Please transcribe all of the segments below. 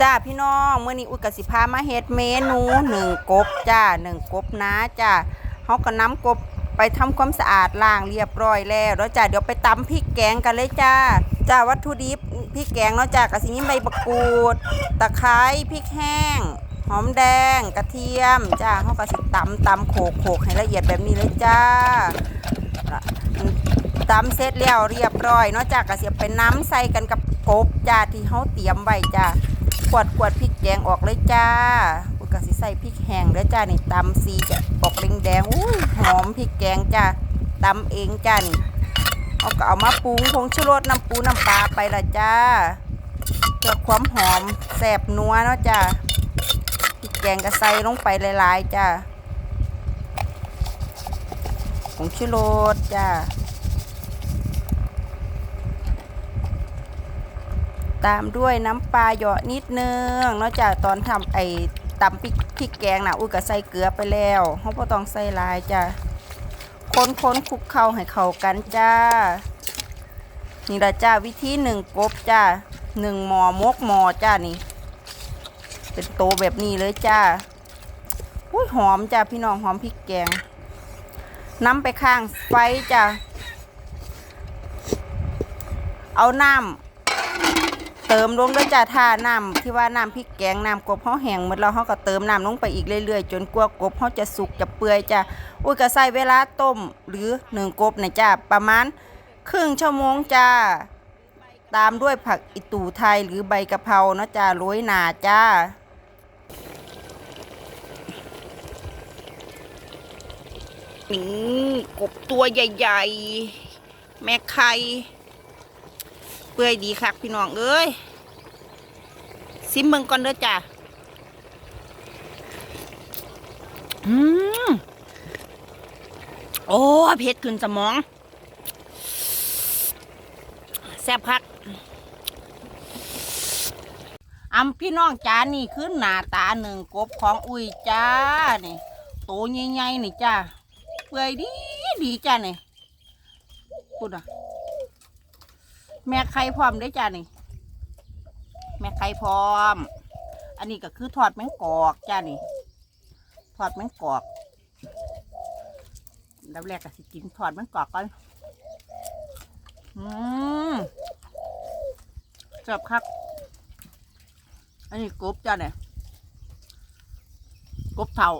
จ้าพี่น้องเมื้อนี้อุยกสิพามาเฮ็ดเมนูหนึ่งกบจ้าหนึ่งกบนะจ้าเฮาก็นำกบไปทำความสะอาดล้างเรียบร้อยแล้วแล้วจ้าเดี๋ยวไปตำพริกแกงกันเลยจ้าจ้าวัตถุดิบพริกแกงเนาะจ้าก็สิมีใบมะกรูดตะไคร้พริกแห้ง หอมแดงกระเทียมจ้าเฮาก็สิตำตำโขกโขกให้ละเอียดแบบนี้เลยจ้าตำเสร็จแล้วเรียบร้อยเนาะจ้าก็เสียไปน้ำใส่กันกับกบจ้าที่เฮาเตรียมไว้จ้า ขวดขวดพริกแกงออกเลยจ้าอุยก็สิใส่พริกแห้งเด้อจ้านี่ตำสีจะออกแดงๆอุ้ยหอมพริกแกงจ้าตำเองจ้านี่เอาก็เอามาปรุงผงชูรสน้ำปูน้ำปลาไปละจ้าเพื่อความหอมแซ่บนัวเนาะจ้าพริกแกงก็ใส่ลงไปหลายๆจ้าผงชูรสจ้า ตามด้วยน้ำปลาเหยาะนิดนึงนอกจากตอนทำไอ้ตำพริกพริกแกงนะอุ้ยก็ใส่เกลือไปแล้วเขาก็ต้องใส่ลายจ้ะคนคนคลุกเข้าให้เข้ากันจ้า นี่ละจ้าวิธีหนึ่งกบจ้าหนึ่งหมอมกหมอจ้านี่ เป็นโตแบบนี้เลยจ้าอุ้ยหอมจ้าพี่น้องหอมพริกแกงน้ำไปข้างไฟจ้าเอาน้ำ เติมลงด้วยจ้าท่าน้ำที่ว่าน้ำพริกแกงน้ำกบเขาแห้งหมดแล้วเขาก็เติมน้ำลงไปอีกเรื่อยๆ จนกว่ากบเขาจะสุกจะเปื่อยจ้าอุ้ยก็ใส่เวลาต้มหรือหนึ่งกบนะจ้าประมาณครึ่งชั่วโมงจ้าตามด้วยผักอิตูไทยหรือใบกะเพราเนาะจ้าโรยหนาจ้านี่กบตัวใหญ่ ๆ แม่ไข่ เปื่อยดีคักพี่น้องเอ้ยซิมเบิ่งก่อนเด้อจ้ะอืมโอ้เผ็ดขึ้นสมอง แซ่บคักอำพี่น้องจ้านี่คือหน้าตาหนึ่งกบของอุ้ยจ้านี่โตใหญ่ๆนี่จ้าเปื่อยดีดีจ้านี่พูดอะ แม่ไข่พร้อมได้จ้านี่ แม่ไข่พร้อม อันนี้ก็คือทอดแมงกอกจ้านี่ทอดแมงกอกแล้วแรกก็สิกินทอดแมงกอกก่อนอืมแซ่บคัก อันนี้กบจ้าเนี่ยกบเท่า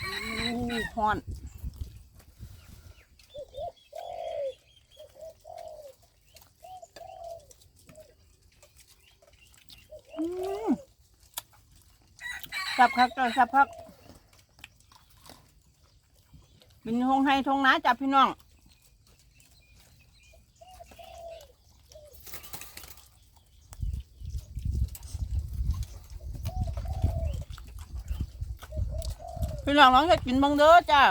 อู้ฮ้อน สับคักจ้ะสับคักเป็นทงให้ทงน้าจับพี่น้องพี่น้องลองจะกินบ้างเด้อจ้า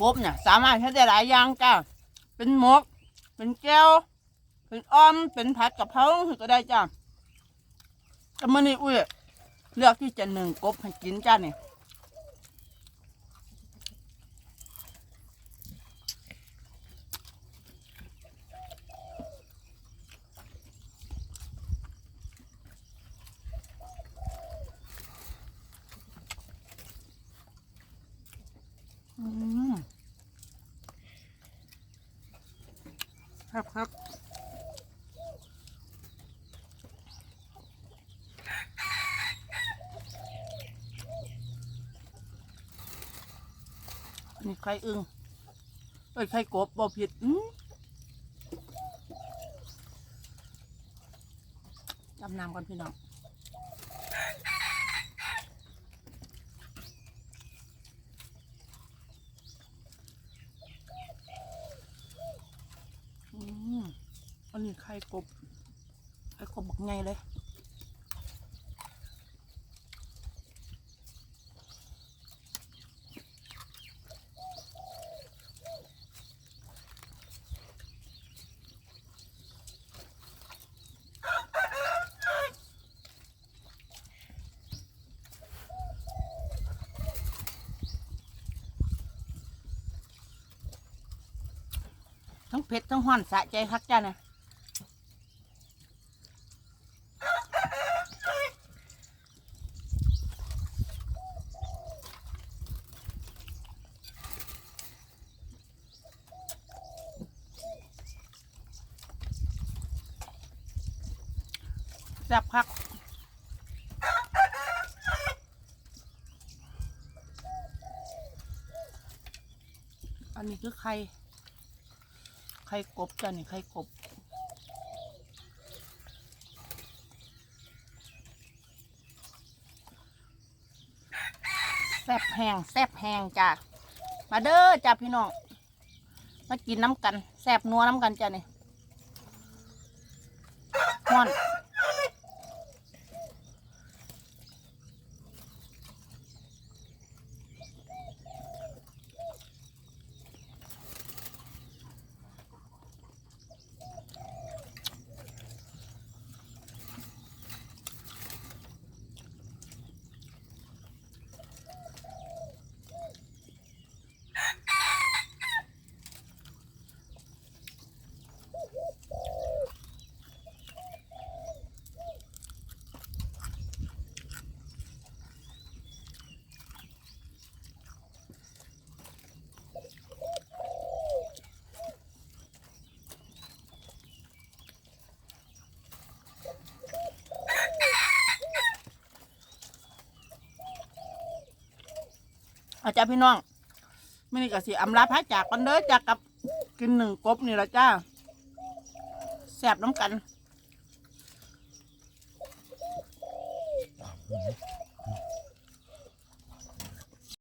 กบเนี่ยสามารถใช้ได้หลายอย่างจ้าเป็นหมก เป็นแก้ว เป็นอ้อม เป็นผัดกะเพราก็ได้จ้า แต่มื่อนี้อุ้ยเลือกที่จะหนึ่งกบให้กินจ้าเนี่ยครับครับ นนี้ไข่อึงเอ้ยไข่กบบ่ผิดอืมจำนำก่อนพี่น้องอืมอันนี้ไข่กบไข่กบบักไงเลย ทั้งเผ็ดทั้งห้อนสะใจคักจ้านะแซ่บคักอันนี้คือใคร ไข่กบจ้ะนี่ไข่กบแซ่บแห้งแซ่บแห้งจ้ะมาเด้อจ้ะพี่น้องมากินน้ำกันแซ่บนัวน้ำกันจ้ะนี่ฮ้อน อาจาพี่น้องไม่นี่ก็สิอำลาพระจากกันเด้อจากกับกินหนึ่งกบนี่ละจ้าแสบน้ำกัน